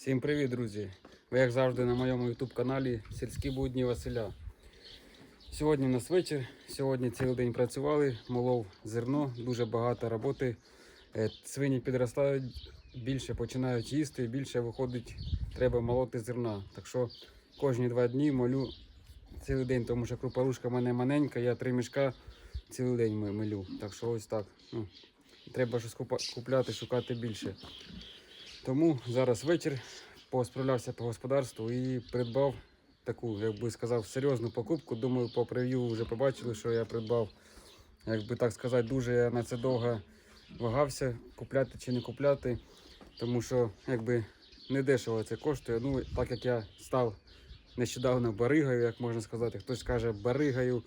Всім привіт, друзі! Ви як завжди на моєму YouTube каналі Сільські будні Василя. Сьогодні у нас вечір. Сьогодні цілий день працювали, молов зерно, дуже багато роботи. Е, Свині підростають, більше починають їсти, більше виходить, треба молоти зерна. Так що кожні два дні молю цілий день, тому що крупорушка в мене маленька, я три мішка цілий день ми- милю. Так що ось так. Ну, треба щось купляти, шукати більше. Тому зараз вечір посправлявся по господарству і придбав таку, як би сказав, серйозну покупку. Думаю, по прев'ю вже побачили, що я придбав, як би так сказати, дуже я на це довго вагався, купляти чи не купляти, тому що якби не дешево це коштує. Ну, так як я став нещодавно баригою, як можна сказати, хтось каже баригою,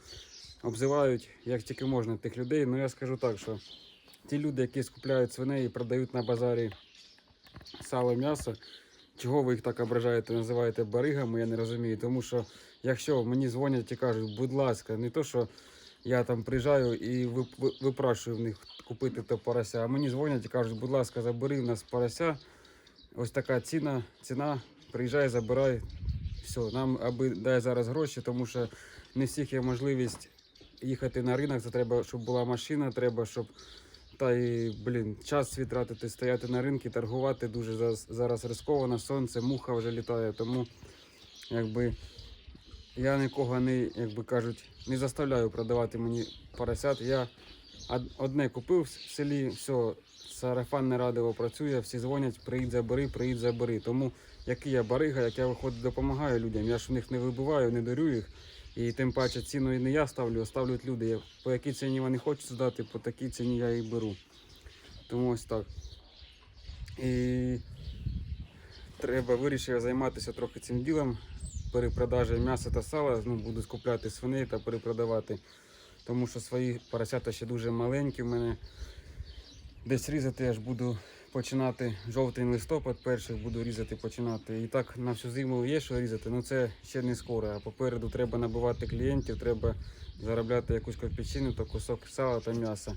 обзивають як тільки можна тих людей. Ну я скажу так, що ті люди, які скупляють свиней і продають на базарі сало, м'ясо. Чого ви їх так ображаєте, називаєте баригами, я не розумію. Тому що якщо мені дзвонять і кажуть, будь ласка, не то, що я там приїжджаю і ви- ви- випрашую в них купити то порося, а мені дзвонять і кажуть, будь ласка, забери в нас порося. Ось така ціна, ціна, приїжджай, забирай. Все, нам аби дай зараз гроші, тому що не всіх є можливість їхати на ринок. Це треба, щоб була машина, треба, щоб та й, блін, час свій тратити, стояти на ринку, торгувати дуже зараз, ризиковано, сонце, муха вже літає. Тому якби я нікого не, як кажуть, не заставляю продавати мені поросят. Я одне купив в селі, все, сарафанне радио працює, всі дзвонять, приїдь забери, приїдь забери. Тому який я барига, як я виходить, допомагаю людям. Я ж в них не вибиваю, не дарю їх. І тим паче ціну і не я ставлю, а ставлять люди. По якій ціні вони хочуть здати, по такій ціні я їх беру. Тому ось так. І треба вирішив займатися трохи цим ділом. Перепродажі м'яса та сала. Ну, буду скупляти свиней та перепродавати. Тому що свої поросята ще дуже маленькі в мене. Десь різати я ж буду починати жовтень листопад, перших буду різати починати. І так на всю зиму є що різати, ну це ще не скоро. А попереду треба набивати клієнтів, треба заробляти якусь копійчину та кусок сала та м'яса.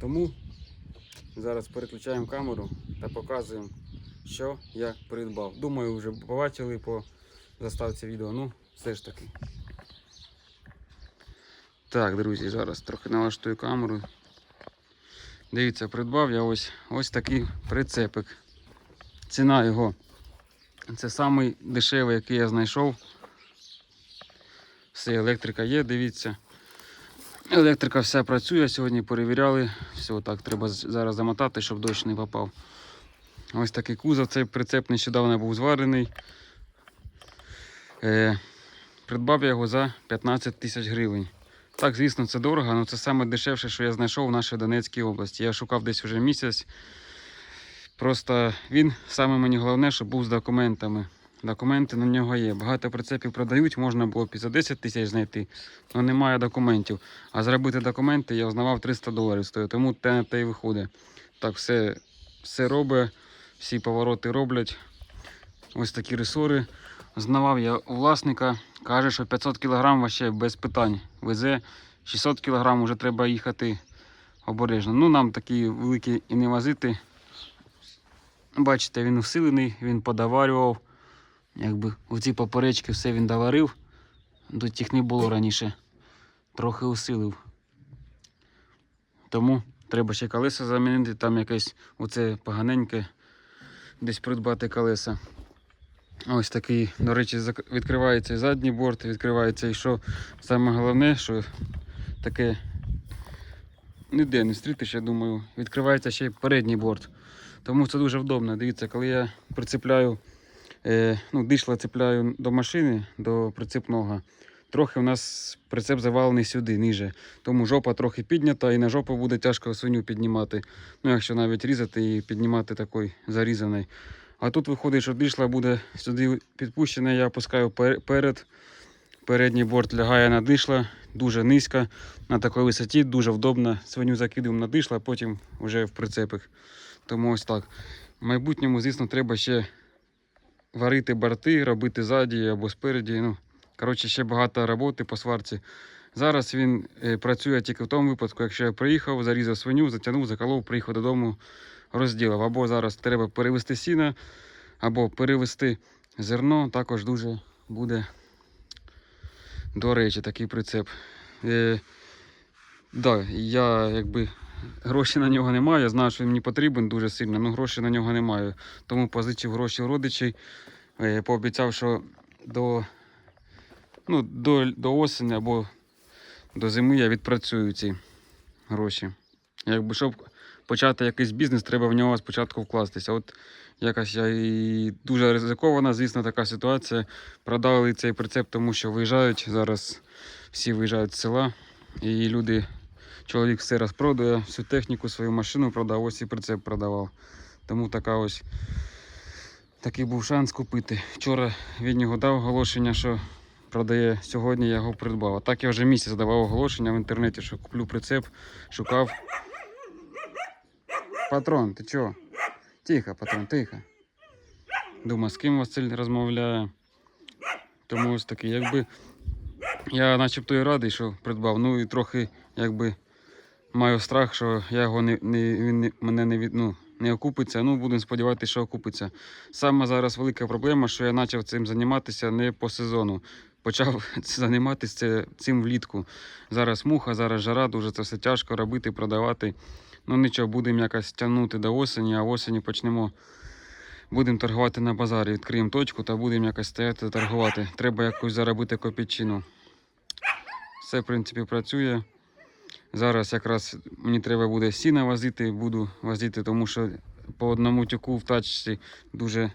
Тому зараз переключаємо камеру та показуємо, що я придбав. Думаю, вже побачили по заставці відео. Ну, все ж таки. Так, друзі, зараз трохи налаштую камеру. Дивіться, придбав я ось ось такий прицепик. Ціна його. Це самий дешевий, який я знайшов. Все, електрика є, дивіться. Електрика вся працює, сьогодні перевіряли. Все, так, треба зараз замотати, щоб дощ не попав. Ось такий кузов, цей прицеп нещодавно був зварений. Е, придбав я його за 15 тисяч гривень. Так, звісно, це дорого, але це саме дешевше, що я знайшов в нашій Донецькій області. Я шукав десь вже місяць. Просто він саме мені головне, щоб був з документами. Документи на нього є. Багато прицепів продають, можна було б і за 10 тисяч знайти, але немає документів. А зробити документи я узнавав 300 доларів стоїть, тому те на те й виходить. Так, все, все робить, всі повороти роблять. Ось такі ресори. Знавав я власника, каже, що 500 кг вообще без питань везе. 600 кг вже треба їхати обережно. Ну, нам такі великі і не возити. Бачите, він усилений, він подоварював. Якби оці поперечки все він доварив. Тут їх не було раніше. Трохи усилив. Тому треба ще колеса замінити, там якесь оце поганеньке, десь придбати колеса. Ось такий, до речі, відкривається і задній борт, відкривається і що саме головне, що таке ніде не зустрітиш, я думаю, відкривається ще й передній борт. Тому це дуже вдобно. Дивіться, коли я прицепляю, е, ну, дишла цепляю до машини, до прицепного, трохи у нас прицеп завалений сюди, ниже. Тому жопа трохи піднята і на жопу буде тяжко свиню піднімати. Ну, якщо навіть різати і піднімати такий зарізаний. А тут виходить, що дишла буде сюди підпущена, я опускаю пер- перед. Передній борт лягає на дишла, дуже низько, на такій висоті, дуже вдобно. Свиню закидуємо на дишла, а потім вже в прицепик. Тому ось так. В майбутньому, звісно, треба ще варити борти, робити ззаді або спереді. Ну, коротше, ще багато роботи по сварці. Зараз він е, працює тільки в тому випадку, якщо я приїхав, зарізав свиню, затягнув, заколов, приїхав додому, розділив. Або зараз треба перевести сіно, або перевести зерно, також дуже буде до речі такий прицеп. Е, да, я якби гроші на нього немає, знаю, що він мені потрібен дуже сильно, але грошей на нього немає. Тому позичив гроші у родичей, е, пообіцяв, що до, ну, до, до осені або до зими я відпрацюю ці гроші. Якби щоб почати якийсь бізнес, треба в нього спочатку вкластися. От якась я і дуже ризикована, звісно, така ситуація. Продали цей прицеп, тому що виїжджають зараз, всі виїжджають з села, і люди, чоловік все розпродає, всю техніку, свою машину продав, ось і прицеп продавав. Тому така ось такий був шанс купити. Вчора від нього дав оголошення, що продає сьогодні, я його придбав. А так я вже місяць давав оголошення в інтернеті, що куплю прицеп, шукав. Патрон, ти чого? Тихо, патрон, тихо. Думаю, з ким Василь розмовляє. Тому ось такий, якби я начебто і радий, що придбав. Ну і трохи якби маю страх, що я його не, не, він не, мене не, від, ну, не окупиться. Ну, будемо сподіватися, що окупиться. Саме зараз велика проблема, що я почав цим займатися не по сезону. Почав займатися цим влітку. Зараз муха, зараз жара, дуже це все тяжко робити, продавати. Ну нічого, будемо якось тягнути до осені, а осені почнемо. Будемо торгувати на базарі, відкриємо точку та будемо якось стояти торгувати. Треба якось заробити копійчину. Все, в принципі, працює. Зараз якраз мені треба буде сіна возити, буду возити, тому що по одному тюку в тачці дуже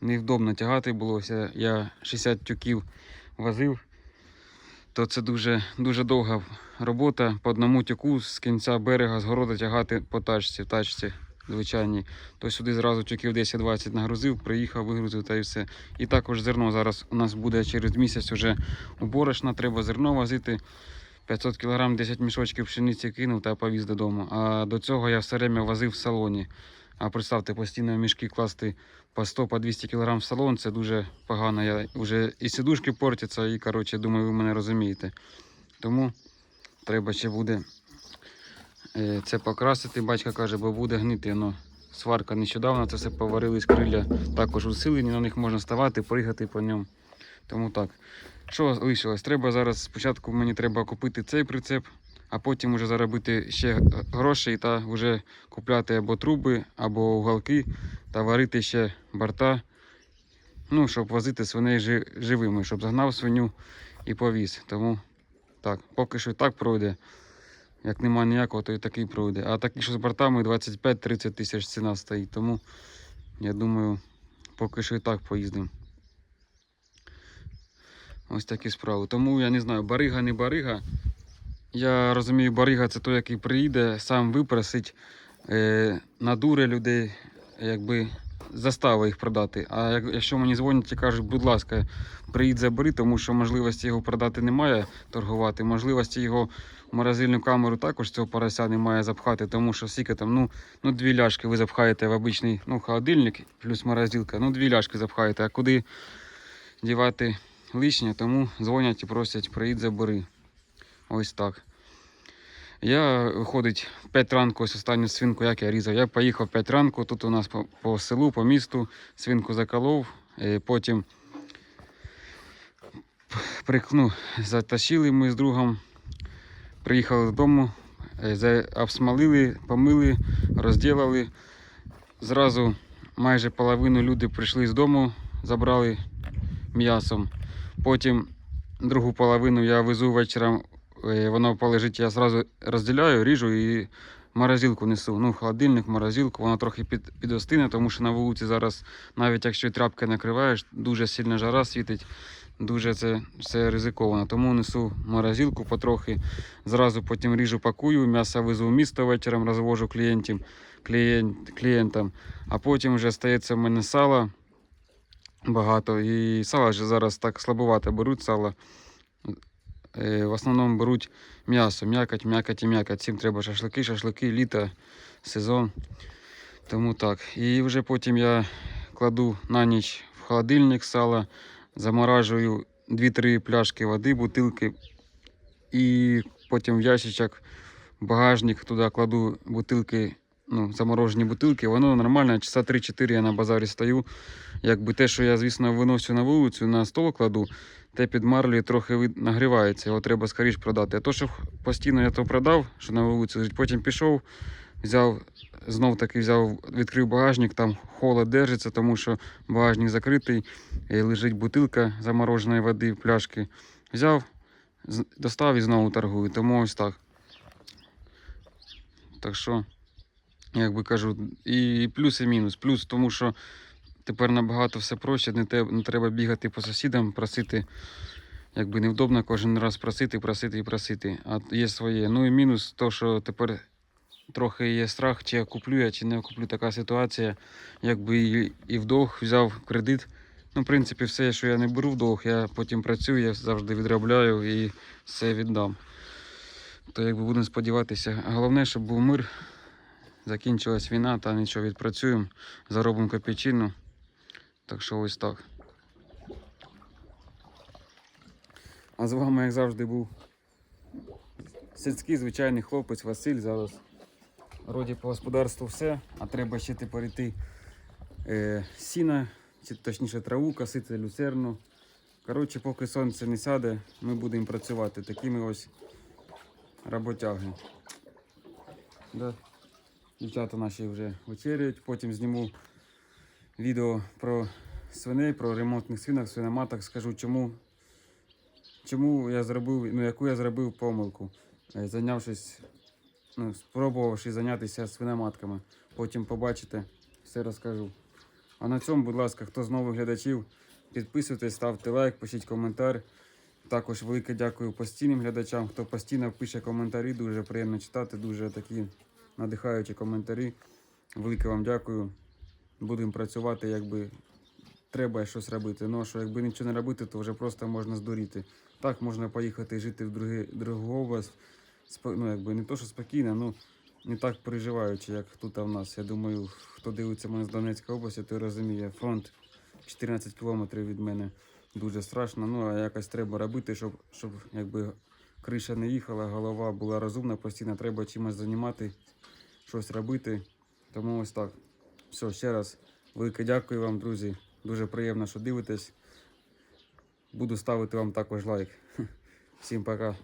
невдобно тягати було. Я- Я 60 тюків возив, то це дуже, дуже довга робота по одному тюку з кінця берега з города тягати по тачці, в тачці звичайній. То сюди зразу тюків 10-20 нагрузив, приїхав, вигрузив та і все. І також зерно зараз у нас буде через місяць уже у треба зерно возити. 500 кг 10 мішочків пшениці кинув та повіз додому. А до цього я все время возив в салоні. А представте, постійно в мішки класти по 100 по 200 кг в салон, це дуже погано. Я вже і сидушки портяться, і коротше, думаю, ви мене розумієте. Тому треба ще буде е, це покрасити. Батько каже, бо буде гнити. Ну, сварка нещодавно, це все поварились крилля, також усилені, на них можна ставати, пригати по ньому. Тому так. Що лишилось? Треба зараз спочатку мені треба купити цей прицеп, а потім вже заробити ще грошей та вже купляти або труби, або уголки та варити ще борта. Ну, щоб возити свиней живими, щоб загнав свиню і повіз. Тому так, поки що так пройде. Як нема ніякого, то і такий пройде. А такий, що з бортами 25-30 тисяч ціна стоїть. Тому я думаю, поки що і так поїздимо. Ось такі справи. Тому я не знаю, барига не барига. Я розумію, барига це той, який приїде, сам випросить, е, надуре людей, якби заставить їх продати. А як, якщо мені дзвонять і кажуть, будь ласка, приїдь забери, тому що можливості його продати немає, торгувати, можливості його в морозильну камеру також цього порося немає запхати, тому що скільки там, ну, ну дві ляшки ви запхаєте в обичний ну, холодильник плюс морозилка, ну дві ляшки запхаєте, а куди дівати лишнє, тому дзвонять і просять, приїдь забери. Ось так. Я виходить в 5 ранку, ось останню свинку, як я різав. Я поїхав 5 ранку, тут у нас по, по селу, по місту, свинку заколов, е, потім ну, затащили ми з другом, приїхали додому, е, обсмалили, помили, розділили. Зразу майже половину люди прийшли з дому, забрали м'ясом. Потім другу половину я везу вечором, воно полежить, я зразу розділяю, ріжу і морозилку несу. Ну, холодильник, морозилку, воно трохи під, підостине, тому що на вулиці зараз, навіть якщо тряпки накриваєш, дуже сильна жара світить, дуже це все ризиковано. Тому несу морозилку потрохи, зразу потім ріжу, пакую, м'ясо везу в місто вечором, розвожу клієнтів, клієнт, клієнтам, а потім вже стається в мене сало багато. І сало вже зараз так слабувато беруть сало. Е, В основному беруть м'ясо, м'якоть, м'якоть і м'якоть. Цим треба шашлики, шашлики, літо, сезон. Тому так. І вже потім я кладу на ніч в холодильник сало, заморажую 2-3 пляшки води, бутилки. І потім в ящичок, в багажник туди кладу бутилки ну, заморожені бутилки, воно нормально, часа 3-4 я на базарі стою. Якби те, що я, звісно, виносю на вулицю, на стол кладу, те під марлею трохи нагрівається, його треба скоріш продати. А то, що постійно я то продав, що на лежить, потім пішов, взяв, знов таки взяв, відкрив багажник, там холод держиться, тому що багажник закритий, і лежить бутилка замороженої води, пляшки. Взяв, достав і знову торгую. Тому ось так. Так що, як би кажу, і плюс, і мінус. Плюс, тому що тепер набагато все проще, не, те, не треба бігати по сусідам, просити. Якби невдобно кожен раз просити, просити і просити. А є своє. Ну і мінус, то, що тепер трохи є страх, чи я куплю я, чи не куплю така ситуація. Якби і, і в взяв кредит. Ну, в принципі, все, що я не беру в довг, я потім працюю, я завжди відробляю і все віддам. То якби будемо сподіватися. Головне, щоб був мир, закінчилась війна, та нічого відпрацюємо, заробимо копійчину. Так що ось так. А з вами, як завжди, був сільський звичайний хлопець Василь. Зараз вроді по господарству все, а треба ще тепер йти е, сіна, чи точніше траву, косити люцерну. Коротше, поки сонце не сяде, ми будемо працювати такими ось роботяги. Да. Дівчата наші вже вечеряють, потім зніму відео про свиней, про ремонтних свинок, свиноматок. Скажу, чому, чому я зробив, ну, яку я зробив помилку, е, зайнявшись, ну, спробувавши зайнятися свиноматками. Потім побачите, все розкажу. А на цьому, будь ласка, хто з нових глядачів, підписуйтесь, ставте лайк, пишіть коментар. Також велике дякую постійним глядачам, хто постійно пише коментарі, дуже приємно читати, дуже такі надихаючі коментарі. Велике вам дякую. Будемо працювати, якби треба щось робити. Ну, що якби нічого не робити, то вже просто можна здуріти. Так, можна поїхати жити в область. Спо- Ну, якби не то, що спокійно, ну не так переживаючи, як тут в нас. Я думаю, хто дивиться мене з Донецької області, той розуміє. Фронт 14 кілометрів від мене дуже страшно. Ну, а якось треба робити, щоб, щоб якби криша не їхала, голова була розумна, постійно треба чимось займати, щось робити. Тому ось так. Все, ще раз велике дякую вам, друзі. Дуже приємно, що дивитесь. Буду ставити вам також лайк. Всім пока.